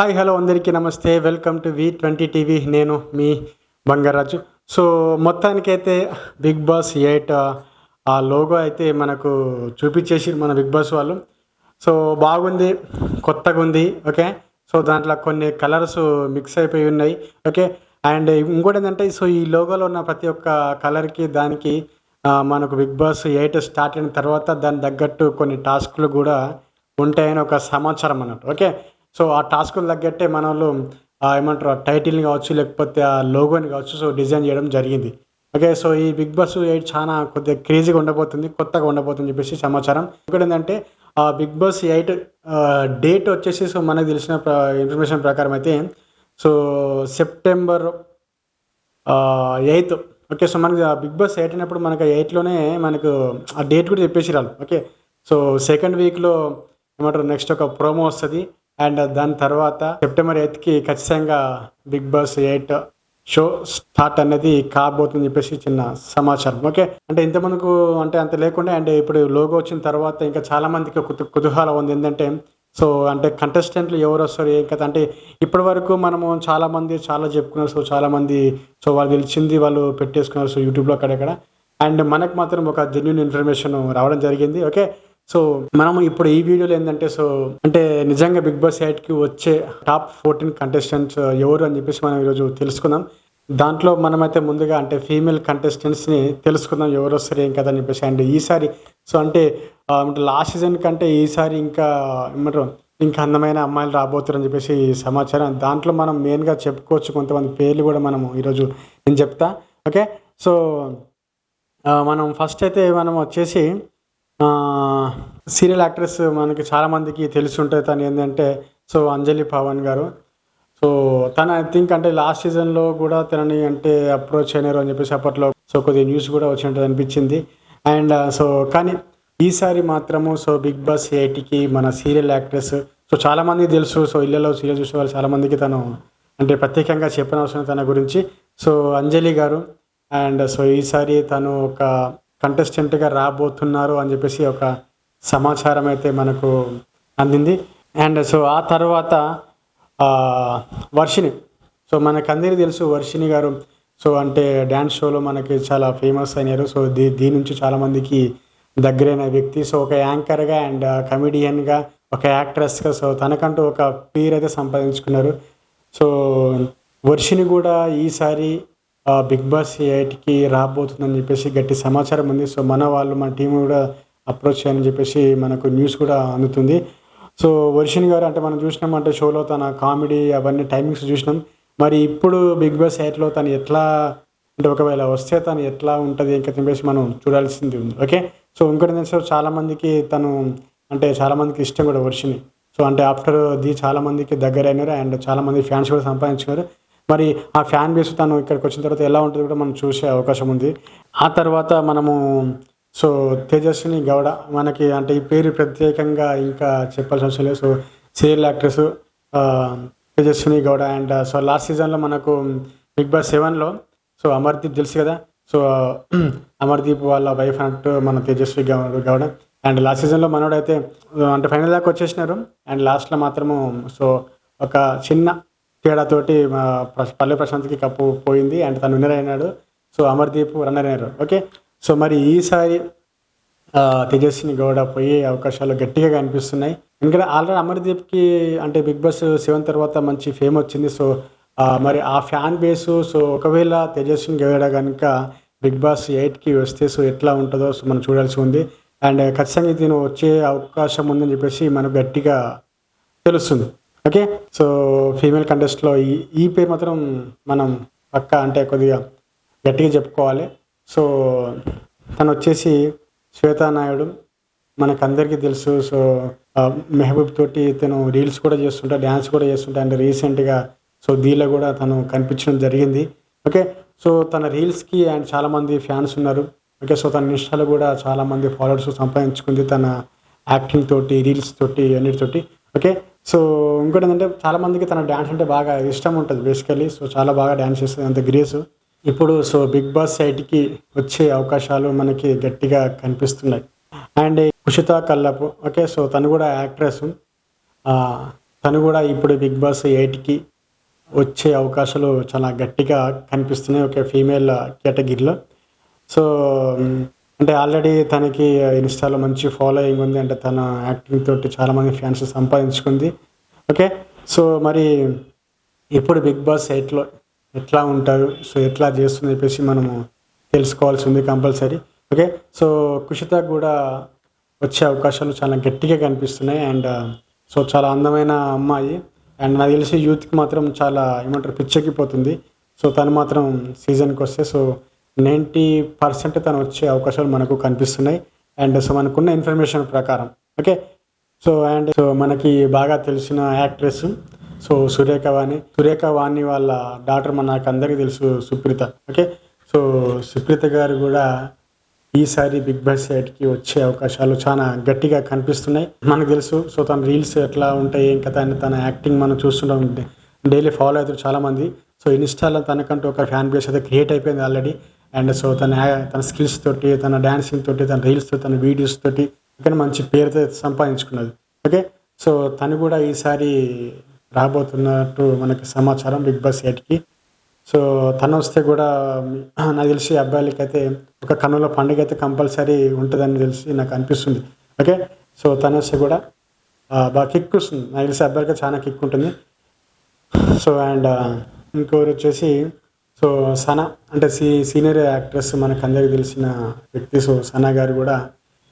Hi hello అందరికీ నమస్తే. Welcome to V twenty TV. నేను మీ బంగారాజు. సో మొత్తానికైతే బిగ్ బాస్ ఎయిట్ ఆ లోగో అయితే మనకు చూపించేసి మన బిగ్ బాస్ వాళ్ళు. సో బాగుంది కొత్తగా ఉంది ఓకే? సో దాంట్లో కొన్ని కలర్స్ మిక్స్ అయిపోయి ఉన్నాయి ఓకే? అండ్ ఇంకోటి ఏంటంటే సో ఈ లోగోలో ఉన్న ప్రతి ఒక్క కలర్కి దానికి మనకు బిగ్ బాస్ ఎయిట్ స్టార్ట్ అయిన తర్వాత దాని తగ్గట్టు కొన్ని టాస్క్లు కూడా ఉంటాయని ఒక సమాచారం అన్నట్టు ఓకే? సో ఆ టాస్క్లు తగ్గట్టే మన వాళ్ళు ఆ, ఏమంటారు టైటిల్ని కావచ్చు లేకపోతే ఆ లోగోని కావచ్చు సో డిజైన్ చేయడం జరిగింది. ఓకే సో ఈ బిగ్ బాస్ ఎయిట్ చాలా కొద్దిగా క్రేజీగా ఉండబోతుంది కొత్తగా ఉండబోతుంది చెప్పేసి సమాచారం. ఇక్కడ ఏంటంటే ఆ బిగ్ బాస్ ఎయిట్ డేట్ వచ్చేసి సో మనకు తెలిసిన ఇన్ఫర్మేషన్ ప్రకారం అయితే so September eighth. Okay so మనకి బిగ్ బాస్ ఎయిట్ అయినప్పుడు మనకి ఎయిట్లోనే మనకు ఆ డేట్ కూడా చెప్పేసి రాళ్ళు ఓకే సో సెకండ్ వీక్లో ఏమంటారు నెక్స్ట్ ఒక ప్రోమో వస్తుంది. అండ్ దాని తర్వాత సెప్టెంబర్ ఎయిత్కి ఖచ్చితంగా Bigg Boss eight show start అనేది కాబోతుందని చెప్పేసి చిన్న సమాచారం. ఓకే? అంటే ఇంతమందికు అంటే అంత లేకుండా అండ్ ఇప్పుడు లోగో వచ్చిన తర్వాత ఇంకా చాలా మందికి కుతూ కుతూహలం ఉంది. ఏంటంటే సో అంటే కంటెస్టెంట్లు ఎవరు వస్తారు ఏం కదా అంటే ఇప్పటి వరకు మనము చాలా మంది చాలా చెప్పుకున్నారు. సో చాలా మంది సో వాళ్ళు గెలిచింది వాళ్ళు పెట్టేసుకున్నారు. సో యూట్యూబ్లో అక్కడక్కడ. అండ్ మనకు మాత్రం ఒక జెన్యున్ ఇన్ఫర్మేషన్ రావడం జరిగింది. ఓకే? సో మనం ఇప్పుడు ఈ వీడియోలో ఏంటంటే సో అంటే నిజంగా బిగ్ బాస్ ఎయిట్కి వచ్చే టాప్ ఫోర్టీన్ కంటెస్టెంట్స్ ఎవరు అని చెప్పేసి మనం ఈరోజు తెలుసుకుందాం. దాంట్లో మనమైతే ముందుగా అంటే ఫీమేల్ కంటెస్టెంట్స్ని తెలుసుకుందాం ఎవరు వస్తారు ఏం కదా అని చెప్పేసి. అండ్ ఈసారి సో అంటే లాస్ట్ సీజన్ కంటే ఈసారి ఇంకా ఏమంటారు ఇంకా అందమైన అమ్మాయిలు రాబోతారని చెప్పేసి ఈ సమాచారం దాంట్లో మనం మెయిన్గా చెప్పుకోవచ్చు కొంతమంది పేర్లు కూడా మనము ఈరోజు నేను చెప్తా. ఓకే? సో మనం ఫస్ట్ అయితే మనం వచ్చేసి సీరియల్ యాక్ట్రెస్ మనకి చాలామందికి తెలిసి ఉంటుంది తను ఏంటంటే సో అంజలి పవన్ గారు. సో తను ఐ థింక్ అంటే లాస్ట్ సీజన్లో కూడా తనని అంటే అప్రోచ్ అయినారు అని చెప్పేసి అప్పట్లో సో కొద్దిగా న్యూస్ కూడా వచ్చినట్టు అనిపించింది. అండ్ సో కానీ ఈసారి మాత్రము సో బిగ్ బాస్ ఎయిట్కి మన సీరియల్ యాక్ట్రెస్ సో చాలామంది తెలుసు సో ఇళ్ళలో సీరియల్ చూసే వాళ్ళు చాలామందికి తను అంటే ప్రత్యేకంగా చెప్పనవసరం తన గురించి. సో అంజలి గారు అండ్ సో ఈసారి తను ఒక కంటెస్టెంట్గా రాబోతున్నారు అని చెప్పేసి ఒక సమాచారం అయితే మనకు అందింది. అండ్ సో ఆ తర్వాత వర్షిణి. సో మనకు అందరికీ తెలుసు వర్షిణి గారు. సో అంటే డ్యాన్స్ షోలో మనకి చాలా ఫేమస్ అయినారు. సో దీ దీని నుంచి చాలామందికి దగ్గరైన వ్యక్తి. సో ఒక యాంకర్గా అండ్ కమెడియన్గా ఒక యాక్ట్రెస్గా సో తనకంటూ ఒక పేరు అయితే సంపాదించుకున్నారు. సో వర్షిని కూడా ఈసారి బిగ్ బాస్ ఎయిట్కి రాబోతుందని చెప్పేసి గట్టి సమాచారం ఉంది. సో మన వాళ్ళు మన టీం కూడా అప్రోచ్ అని చెప్పేసి మనకు న్యూస్ కూడా అందుతుంది. సో వర్షిని గారు అంటే మనం చూసినాం అంటే షోలో తన కామెడీ అవన్నీ టైమింగ్స్ చూసినాం. మరి ఇప్పుడు బిగ్ బాస్ ఎయిట్లో తను ఎట్లా అంటే ఒకవేళ వస్తే తను ఎట్లా ఉంటుంది ఇంకా చెప్పేసి మనం చూడాల్సింది ఉంది. ఓకే? సో ఇంకోటి ఏంటంటే చాలామందికి తను అంటే చాలామందికి ఇష్టం కూడా వర్షిని సో అంటే ఆఫ్టర్ ది చాలామందికి దగ్గర అయినారు అండ్ చాలామంది ఫ్యాన్స్ కూడా సంపాదించుకున్నారు. మరి ఆ ఫ్యాన్ బేస్ తను ఇక్కడికి వచ్చిన తర్వాత ఎలా ఉంటుందో కూడా మనం చూసే అవకాశం ఉంది. ఆ తర్వాత మనము సో తేజస్విని గౌడ మనకి అంటే ఈ పేరు ప్రత్యేకంగా ఇంకా చెప్పాల్సిన అవసరం లేదు. So serial actress Tejaswini Gowda and so last సీజన్లో మనకు బిగ్ బాస్ సెవెన్లో సో అమర్దీప్ తెలుసు కదా? సో అమర్దీప్ వాళ్ళ వైఫ్ అన్నట్టు మన తేజస్వి గౌడ గౌడ. అండ్ లాస్ట్ సీజన్లో మనోడైతే అంటే ఫైనల్ దాకా వచ్చేసినారు. అండ్ లాస్ట్లో మాత్రము సో ఒక చిన్న తేడాతోటి మా పల్లె ప్రశాంత్కి కప్పు పోయింది అండ్ తను విన్నర్ అయినాడు. సో అమర్దీప్ రన్నర్ అయినారు. ఓకే? సో మరి ఈసారి తేజస్విని గౌడ పోయే అవకాశాలు గట్టిగా కనిపిస్తున్నాయి. ఎందుకంటే ఆల్రెడీ అమర్దీప్కి అంటే బిగ్ బాస్ సెవెన్ తర్వాత మంచి ఫేమ్ వచ్చింది. సో మరి ఆ ఫ్యాన్ బేసు సో ఒకవేళ తేజస్విని గౌడ కనుక బిగ్ బాస్ ఎయిట్కి వస్తే సో ఎట్లా ఉంటుందో సో మనం చూడాల్సి ఉంది. అండ్ ఖచ్చితంగా దీని వచ్చే అవకాశం ఉందని చెప్పేసి మనకు గట్టిగా తెలుస్తుంది. ఓకే సో ఫీమేల్ కంటెస్ట్లో ఈ ఈ పేరు మాత్రం మనం పక్క అంటే కొద్దిగా గట్టిగా చెప్పుకోవాలి. సో తను వచ్చేసి శ్వేతా నాయుడు మనకందరికీ తెలుసు. సో మెహబూబ్ తోటి తను రీల్స్ కూడా చేస్తుంటా డ్యాన్స్ కూడా చేస్తుంటా. అండ్ రీసెంట్గా సో దీనిలో కూడా తను కనిపించడం జరిగింది. ఓకే సో తన రీల్స్కి అండ్ చాలామంది ఫ్యాన్స్ ఉన్నారు. ఓకే సో తన ఇన్స్టాలో కూడా చాలామంది ఫాలోవర్స్ సంపాదించుకుంది తన యాక్టింగ్ తోటి రీల్స్ తోటి అన్నిటితోటి. ఓకే సో ఇంకోటి ఏంటంటే చాలా మందికి తన డ్యాన్స్ అంటే బాగా ఇష్టం ఉంటుంది బేసికలీ సో చాలా బాగా డ్యాన్స్ చేస్తుంది. అంత గ్రేస్ ఇప్పుడు సో బిగ్ బాస్ సైట్కి వచ్చే అవకాశాలు మనకి గట్టిగా కనిపిస్తున్నాయి. And Kushitha Kallapu okay so తను కూడా యాక్ట్రెస్ తను కూడా ఇప్పుడు బిగ్ బాస్ ఎయిట్కి వచ్చే అవకాశాలు చాలా గట్టిగా కనిపిస్తున్నాయి ఒక ఫీమేల్ కేటగిరీలో సో అంటే ఆల్రెడీ తనకి ఇన్స్టాలో మంచి ఫాలోయింగ్ ఉంది. అంటే తన యాక్టింగ్ తోటి చాలామంది ఫ్యాన్స్ సంపాదించుకుంది. ఓకే సో మరి ఇప్పుడు బిగ్ బాస్ ఎయిట్లో ఎట్లా ఉంటారు సో ఎట్లా చేస్తుంది చెప్పేసి మనము తెలుసుకోవాల్సి ఉంది కంపల్సరీ. ఓకే సో కుషిత కూడా వచ్చే అవకాశాలు చాలా గట్టిగా కనిపిస్తున్నాయి. అండ్ సో చాలా అందమైన అమ్మాయి. అండ్ నాకు తెలిసి యూత్కి మాత్రం చాలా ఏమంటారు పిచ్చెక్కిపోతుంది. సో తను మాత్రం సీజన్కి వస్తే సో నైంటీ పర్సెంట్ తను వచ్చే అవకాశాలు మనకు కనిపిస్తున్నాయి. అండ్ సో మనకున్న ఇన్ఫర్మేషన్ ప్రకారం. ఓకే? సో అండ్ సో మనకి బాగా తెలిసిన యాక్ట్రెస్ సో సురేఖ వాణి సురేఖ వాణి వాళ్ళ డాక్టర్ మన నాకు అందరికీ తెలుసు సుప్రీత. ఓకే? సో సుప్రీత గారు కూడా ఈసారి బిగ్ బాస్ ఎయిట్కి వచ్చే అవకాశాలు చాలా గట్టిగా కనిపిస్తున్నాయి. మనకు తెలుసు. సో తన రీల్స్ ఎట్లా ఉంటాయి ఏం కదా అని తన యాక్టింగ్ మనం చూస్తుంటాం. డైలీ ఫాలో అవుతారు చాలామంది. సో ఇన్స్టాలో తనకంటూ ఒక ఫ్యాన్ బేస్ అయితే క్రియేట్ అయిపోయింది ఆల్రెడీ. అండ్ సో తన తన స్కిల్స్ తోటి తన డాన్సింగ్ తోటి తన రీల్స్ తోటి తన వీడియోస్ తోటి ఇక్కడ మంచి పేరుతో సంపాదించుకున్నది. ఓకే సో తను కూడా ఈసారి రాబోతున్నట్టు మనకి సమాచారం బిగ్ బాస్ ఎయిట్కి సో తను వస్తే కూడా నాకు తెలిసి అబ్బాయిలకి అయితే ఒక కన్నుల పండుగ అయితే కంపల్సరీ ఉంటుందని తెలిసి నాకు అనిపిస్తుంది. ఓకే సో తను వస్తే కూడా బాగా కిక్ వస్తుంది. నాకు తెలిసి అబ్బాయిలకి చాలా కిక్ ఉంటుంది. సో అండ్ ఇంకోరు వచ్చేసి సో సనా అంటే సీ సీనియర్ యాక్ట్రెస్ మనకు అందరికీ తెలిసిన వ్యక్తి. సో సనా గారు కూడా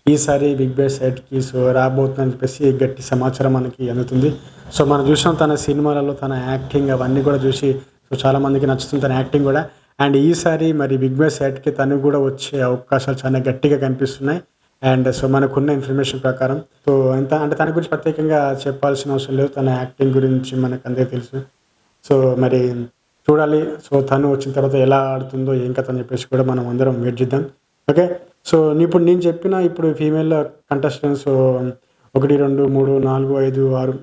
ఈసారి బిగ్ బాస్ సైట్కి సో రాబోతుందని చెప్పేసి గట్టి సమాచారం మనకి అందుతుంది. సో మనం చూసాం తన సినిమాలలో తన యాక్టింగ్ అవన్నీ కూడా చూసి సో చాలామందికి నచ్చుతుంది తన యాక్టింగ్ కూడా. అండ్ ఈసారి మరి బిగ్ బాస్ సైట్కి తను కూడా వచ్చే అవకాశాలు చాలా గట్టిగా కనిపిస్తున్నాయి. అండ్ సో మనకున్న ఇన్ఫర్మేషన్ ప్రకారం. సో ఎంత అంటే తన గురించి ప్రత్యేకంగా చెప్పాల్సిన అవసరం లేదు. తన యాక్టింగ్ గురించి మనకు అందరికీ తెలుసు. సో మరి చూడాలి. సో తను వచ్చిన తర్వాత ఎలా ఆడుతుందో ఏం కథ అని చెప్పేసి కూడా మనం అందరం వెయిట్ చేద్దాం. ఓకే? సో ఇప్పుడు నేను చెప్పిన ఇప్పుడు ఫీమేల్ కంటెస్టెంట్స్ ఒకటి రెండు మూడు నాలుగు ఐదు ఆరు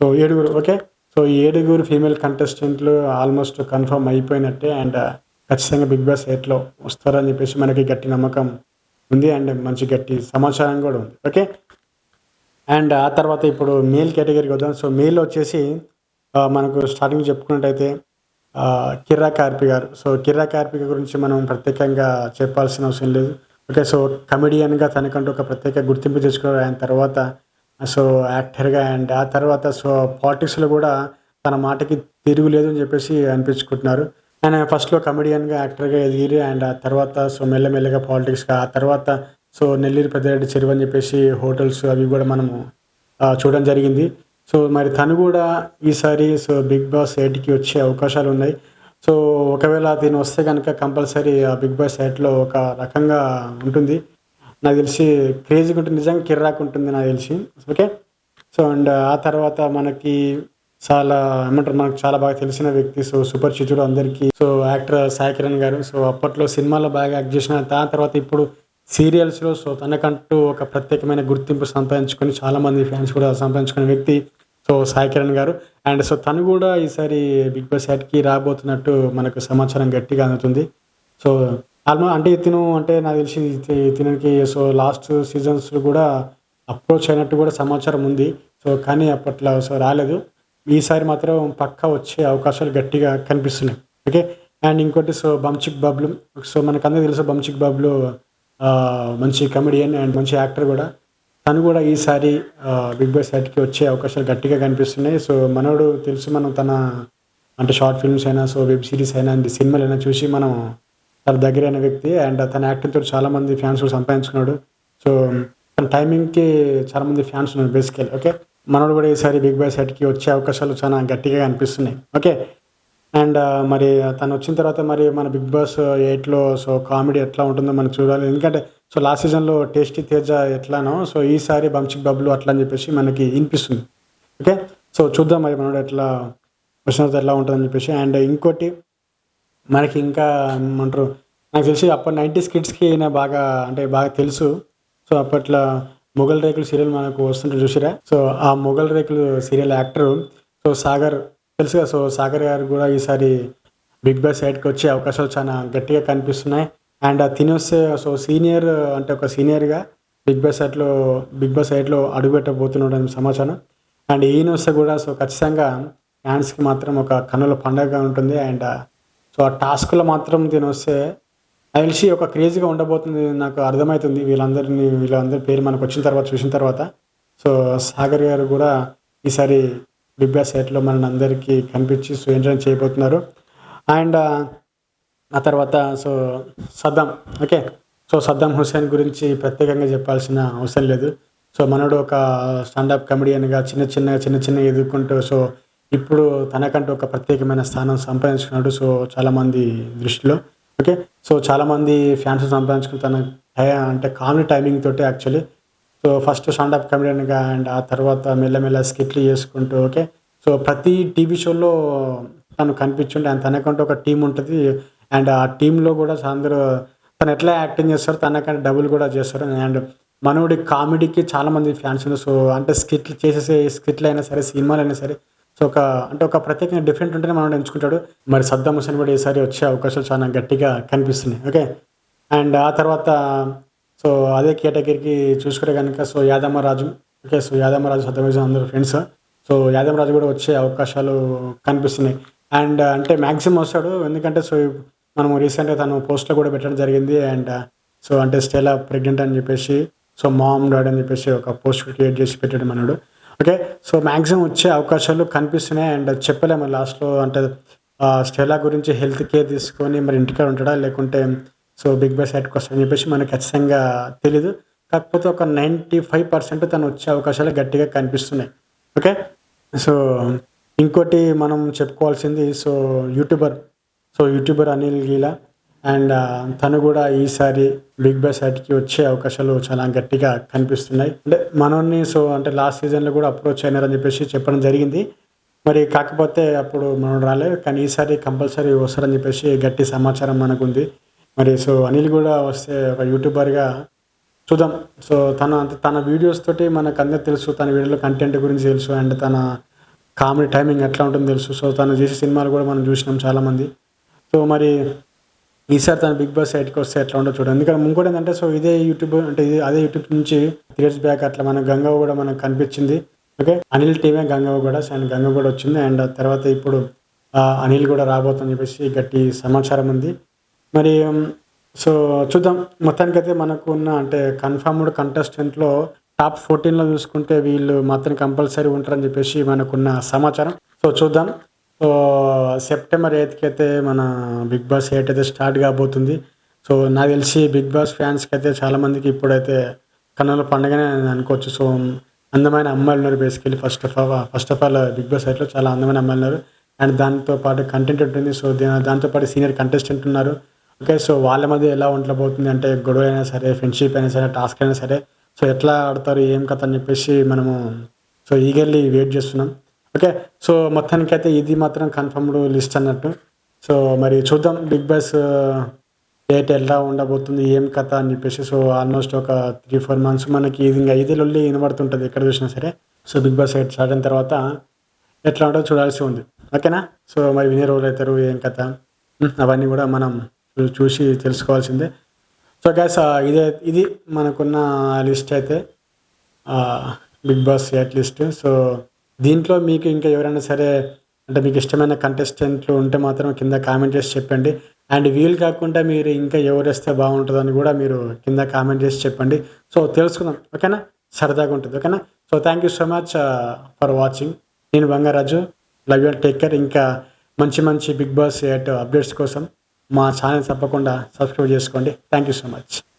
సో ఏడుగురు ఓకే? సో ఈ ఏడుగురు ఫీమేల్ కంటెస్టెంట్లు ఆల్మోస్ట్ కన్ఫర్మ్ అయిపోయినట్టే అండ్ uh, ఖచ్చితంగా బిగ్ బాస్ ఎయిట్లో వస్తారని చెప్పేసి మనకి గట్టి నమ్మకం ఉంది అండ్ మంచి గట్టి సమాచారం కూడా ఉంది. ఓకే? అండ్ ఆ తర్వాత ఇప్పుడు మేల్ కేటగిరీకి వద్దాం సో మేల్ వచ్చేసి uh, మనకు స్టార్టింగ్ చెప్పుకున్నట్టయితే కిర్రా కార్పి గారు. సో కిర్రా కార్పి గురించి మనం ప్రత్యేకంగా చెప్పాల్సిన అవసరం లేదు. ఓకే సో కమెడియన్గా తనకంటూ ఒక ప్రత్యేక గుర్తింపు తెచ్చుకున్నారు ఆయన తర్వాత. సో యాక్టర్గా అండ్ ఆ తర్వాత సో పాలిటిక్స్లో కూడా తన మాటకి తిరుగులేదు అని చెప్పేసి అనిపించుకుంటున్నారు. ఆయన ఫస్ట్లో కమెడియన్గా యాక్టర్గా ఎదిగిరి అండ్ ఆ తర్వాత సో మెల్లమెల్లగా పాలిటిక్స్గా ఆ తర్వాత సో నెల్లూరు పెద్దరెడ్డి చెరువు అని చెప్పేసి హోటల్స్ అవి కూడా మనము చూడడం జరిగింది. సో మరి తను కూడా ఈసారి సో బిగ్ బాస్ ఎయిట్కి వచ్చే అవకాశాలు ఉన్నాయి. సో ఒకవేళ దీని వస్తే కనుక కంపల్సరీ ఆ బిగ్ బాస్ ఎయిట్లో ఒక రకంగా ఉంటుంది. నాకు తెలిసి క్రేజీగా ఉంటుంది. నిజంగా కిర్రాక్ ఉంటుంది నాకు తెలిసి. ఓకే? సో అండ్ ఆ తర్వాత మనకి చాలా ఏమంటారు మనకు చాలా బాగా తెలిసిన వ్యక్తి సో సూపర్ చిచుడు అందరికీ సో యాక్టర్ సాయి కిరణ్ గారు. సో అప్పట్లో సినిమాలో బాగా యాక్ట్ చేసిన దాని తర్వాత ఇప్పుడు సీరియల్స్లో సో తనకంటూ ఒక ప్రత్యేకమైన గుర్తింపు సంపాదించుకొని చాలామంది ఫ్యాన్స్ కూడా సంపాదించుకునే వ్యక్తి. సో సాయి కిరణ్ గారు. అండ్ సో తను కూడా ఈసారి బిగ్ బాస్ యాడ్కి రాబోతున్నట్టు మనకు సమాచారం గట్టిగా అందుతుంది. సో ఆల్మోస్ట్ అంటే ఇతను అంటే నాకు తెలిసి ఇత- ఇతనికి సో లాస్ట్ సీజన్స్ కూడా అప్రోచ్ అయినట్టు కూడా సమాచారం ఉంది. సో కానీ అప్పట్లో సో రాలేదు. ఈసారి మాత్రం పక్కా వచ్చే అవకాశాలు గట్టిగా కనిపిస్తున్నాయి. ఓకే? అండ్ ఇంకోటి సో బంచిక్ బాబ్లు. సో మనకు అందరికీ తెలుసు బంచిక్ బాబ్లు మంచి కమెడియన్ అండ్ మంచి యాక్టర్ కూడా. తను కూడా ఈసారి బిగ్ బాస్ సెట్కి వచ్చే అవకాశాలు గట్టిగా కనిపిస్తున్నాయి. సో మనోడు తెలుసు మనం తన అంటే షార్ట్ ఫిల్మ్స్ అయినా సో వెబ్ సిరీస్ అయినా అండ్ సినిమాలు అయినా చూసి మనం తన దగ్గరైన వ్యక్తి. అండ్ తన యాక్టింగ్తో చాలామంది ఫ్యాన్స్ సంపాదించుకున్నాడు. సో తన టైమింగ్కి చాలామంది ఫ్యాన్స్ ఉన్నారు బేసికల్ ఓకే? మనోడు కూడా ఈసారి బిగ్ బాస్ సెట్కి వచ్చే అవకాశాలు చాలా గట్టిగా కనిపిస్తున్నాయి ఓకే? అండ్ మరి తను వచ్చిన తర్వాత మరి మన బిగ్ బాస్ ఎయిట్లో సో కామెడీ ఎట్లా ఉంటుందో మనం చూడాలి. ఎందుకంటే సో లాస్ట్ సీజన్లో టేస్టీ తేజ ఎట్లానో సో ఈసారి బంచిక్ బబ్లు అట్లా అని చెప్పేసి మనకి వినిపిస్తుంది. ఓకే? సో చూద్దాం మరి మనోడు ఎట్లా వచ్చిన ఎట్లా ఉంటుందని చెప్పేసి. అండ్ ఇంకోటి మనకి ఇంకా ఏమంటారు నాకు తెలిసి అప్పటి నైంటీస్ కిడ్స్కి ఈయన బాగా అంటే బాగా తెలుసు. సో అప్పట్లో మొఘల్ రేకులు సీరియల్ మనకు వస్తుంటే చూసిరా? సో ఆ మొఘల్ రేకులు సీరియల్ యాక్టర్ సో సాగర్ తెలుసుగా సో సాగర్ గారు కూడా ఈసారి బిగ్ బాస్ సైడ్కి వచ్చే అవకాశాలు చాలా గట్టిగా కనిపిస్తున్నాయి. అండ్ తిని వస్తే సో సీనియర్ అంటే ఒక సీనియర్గా బిగ్ బాస్ సైట్లో బిగ్ బాస్ సైట్లో అడుగుపెట్టబోతున్నాడు అని సమాచారం. అండ్ ఈయన వస్తే కూడా సో ఖచ్చితంగా ఫ్యాన్స్కి మాత్రం ఒక కన్నుల పండగగా ఉంటుంది. అండ్ సో ఆ టాస్క్లో మాత్రం దీని వస్తే నాకు తెలిసి ఒక క్రేజీగా ఉండబోతుంది నాకు అర్థమవుతుంది. వీళ్ళందరినీ వీళ్ళందరి పేరు మనకు వచ్చిన తర్వాత చూసిన తర్వాత. సో సాగర్ గారు కూడా ఈసారి బిగ్ బాస్ సెట్లో మన అందరికీ కనిపించి సో ఎంజాయ్ చేయబోతున్నారు. అండ్ ఆ తర్వాత so Saddam okay? So Saddam Hussain గురించి ప్రత్యేకంగా చెప్పాల్సిన అవసరం లేదు. సో మనోడు ఒక స్టాండప్ కమెడియన్గా చిన్న చిన్న చిన్న చిన్న ఎదుర్కొంటూ సో ఇప్పుడు తనకంటూ ఒక ప్రత్యేకమైన స్థానం సంపాదించుకున్నాడు సో చాలామంది దృష్టిలో ఓకే? సో చాలామంది ఫ్యాన్స్ సంపాదించుకుని తన అంటే కామెడీ టైమింగ్ తోటే యాక్చువల్లీ సో ఫస్ట్ స్టాండప్ కమెడియన్గా అండ్ ఆ తర్వాత మెల్లమెల్ల స్కిట్లు చేసుకుంటూ ఓకే? సో ప్రతి టీవీ షోలో తను కనిపించుండే అండ్ తనకంటే ఒక టీం ఉంటుంది. అండ్ ఆ టీంలో కూడా అందరూ తను ఎట్లా యాక్టింగ్ చేస్తారు తనకంటే డబుల్ కూడా చేస్తారు. అండ్ మనోడి కామెడీకి చాలా మంది ఫ్యాన్స్ ఉన్నారు. సో అంటే స్కిట్లు చేసేసే స్కిట్లు అయినా సరే సినిమాలు అయినా సరే సో ఒక అంటే ఒక ప్రత్యేకంగా డిఫరెంట్ ఉంటేనే మనం ఎంచుకుంటాడు. మరి సద్దాం హుసేన్ కూడా ఈసారి వచ్చే అవకాశాలు చాలా గట్టిగా కనిపిస్తున్నాయి. ఓకే? అండ్ ఆ తర్వాత సో అదే కేటగిరీకి చూసుకుంటే కనుక so Yadammaraju okay so Yadammaraju సత్యమేజం అందరు ఫ్రెండ్స్ సో యాదమ్మరాజు కూడా వచ్చే అవకాశాలు కనిపిస్తున్నాయి. అండ్ అంటే మ్యాక్సిమం వస్తాడు. ఎందుకంటే సో మనము రీసెంట్గా తను పోస్ట్లో కూడా పెట్టడం జరిగింది. అండ్ సో అంటే స్టెలా ప్రెగ్నెంట్ అని చెప్పేసి సో మామ్ డాడ్ అని చెప్పేసి ఒక పోస్ట్ క్రియేట్ చేసి పెట్టాడు మనడు ఓకే సో మ్యాక్సిమం వచ్చే అవకాశాలు కనిపిస్తున్నాయి. అండ్ చెప్పలేము లాస్ట్లో. అంటే స్టెలా గురించి హెల్త్ కేర్ తీసుకొని మరి ఇంటికాడ ఉంటాడా? లేకుంటే సో బిగ్ బాస్ సైడ్కి వస్తాడని చెప్పేసి మనకు ఖచ్చితంగా తెలీదు. కాకపోతే ఒక నైంటీ ఫైవ్ పర్సెంట్ తను వచ్చే అవకాశాలు గట్టిగా కనిపిస్తున్నాయి. ఓకే? సో ఇంకోటి మనం చెప్పుకోవాల్సింది so youtuber so youtuber Anil Geela and తను కూడా ఈసారి బిగ్ బాస్ సైట్కి వచ్చే అవకాశాలు చాలా గట్టిగా కనిపిస్తున్నాయి. అంటే మనోని సో అంటే లాస్ట్ సీజన్లో కూడా అప్రోచ్ అయినారని చెప్పేసి చెప్పడం జరిగింది. మరి కాకపోతే అప్పుడు మనం రాలేదు కానీ ఈసారి కంపల్సరీ వస్తారని చెప్పేసి గట్టి సమాచారం మనకు ఉంది మరి సో అనిల్ కూడా వస్తే ఒక యూట్యూబర్గా చూద్దాం. సో తన తన వీడియోస్ తోటి మనకు అందరికి తెలుసు తన వీడియోలో కంటెంట్ గురించి తెలుసు అండ్ తన కామెడీ టైమింగ్ ఎట్లా ఉంటుందో తెలుసు. సో తను చేసే సినిమాలు కూడా మనం చూసినాం చాలామంది. సో మరి ఈసారి తన బిగ్ బాస్ సైట్కి వస్తే ఎట్లా ఉండో చూడండి ఎందుకంటే ఇంకోటి ఏంటంటే సో ఇదే యూట్యూబ్ అంటే ఇది అదే యూట్యూబ్ నుంచి త్రీ ఇయర్స్ బ్యాక్ అట్లా మన గంగవ్వ కూడా మనకు కనిపించింది. ఓకే? అనిల్ టీమే గంగవ్వ కూడా అండ్ గంగ కూడా వచ్చింది. అండ్ తర్వాత ఇప్పుడు అనిల్ కూడా రాబోతుందని చెప్పేసి గట్టి సమాచారం ఉంది. మరి um, సో చూద్దాం. మొత్తానికైతే మనకు ఉన్న అంటే కన్ఫర్మ్డ్ కంటెస్టెంట్లో టాప్ ఫోర్టీన్లో చూసుకుంటే వీళ్ళు మాత్రం కంపల్సరీ ఉంటారని చెప్పేసి మనకున్న సమాచారం. సో చూద్దాం. సో సెప్టెంబర్ ఎయిత్కి అయితే మన బిగ్ బాస్ ఎయిట్ అయితే స్టార్ట్ కాబోతుంది. సో నాకు తెలిసి బిగ్ బాస్ ఫ్యాన్స్కి అయితే చాలామందికి ఇప్పుడైతే కన్నుల పండుగనే అనుకోవచ్చు. సో um, అందమైన అమ్మాయిలు ఉన్నారు basically first of all first of all Bigg Boss సైట్లో చాలా అందమైన అమ్మాయిలు ఉన్నారు. అండ్ దాంతో పాటు కంటెంట్ ఉంటుంది. సో దాంతో పాటు సీనియర్ కంటెస్టెంట్ ఉన్నారు. ఓకే సో వాళ్ళ మధ్య ఎలా ఉండబోతుంది అంటే గొడవ అయినా సరే ఫ్రెండ్షిప్ అయినా సరే టాస్క్ అయినా సరే సో ఎట్లా ఆడతారు? ఏం కథ అని చెప్పేసి మనము సో ఈగర్లీ వెయిట్ చేస్తున్నాం. ఓకే సో మొత్తానికి అయితే ఇది మాత్రం కన్ఫర్మ్డ్ లిస్ట్ అన్నట్టు. సో మరి చూద్దాం బిగ్ బాస్ డేట్ ఎలా ఉండబోతుంది? ఏం కథ అని చెప్పేసి సో ఆల్మోస్ట్ ఒక త్రీ ఫోర్ మంత్స్ మనకి ఇది ఇంకా ఇదే లొల్లి వినబడుతుంటుంది ఎక్కడ చూసినా సరే. So Bigg Boss eight start అయిన తర్వాత ఎట్లా ఉంటుందో చూడాల్సి ఉంది. ఓకేనా సో మరి వినే రోజులు అవుతారు ఏం కథ? అవన్నీ కూడా మనం చూసి తెలుసుకోవాల్సిందే. సో గ్యాస్ ఇదే ఇది మనకున్న లిస్ట్ అయితే Bigg Boss eight list. So దీంట్లో మీకు ఇంకా ఎవరైనా సరే అంటే మీకు ఇష్టమైన కంటెస్టెంట్లు ఉంటే మాత్రం కింద కామెంట్ చేసి చెప్పండి. అండ్ వీలు కాకుండా మీరు ఇంకా ఎవరు వేస్తే బాగుంటుందని కూడా మీరు కింద కామెంట్ చేసి చెప్పండి. సో తెలుసుకుందాం ఓకేనా? సరదాగా ఉంటుంది ఓకేనా? So thank you so much for watching నేను Bangaraju. Love you take care ఇంకా మంచి మంచి బిగ్ బాస్ ఎయిట్ అప్డేట్స్ కోసం మా ఛానల్ తప్పకుండా సబ్స్క్రైబ్ చేసుకోండి. Thank you so much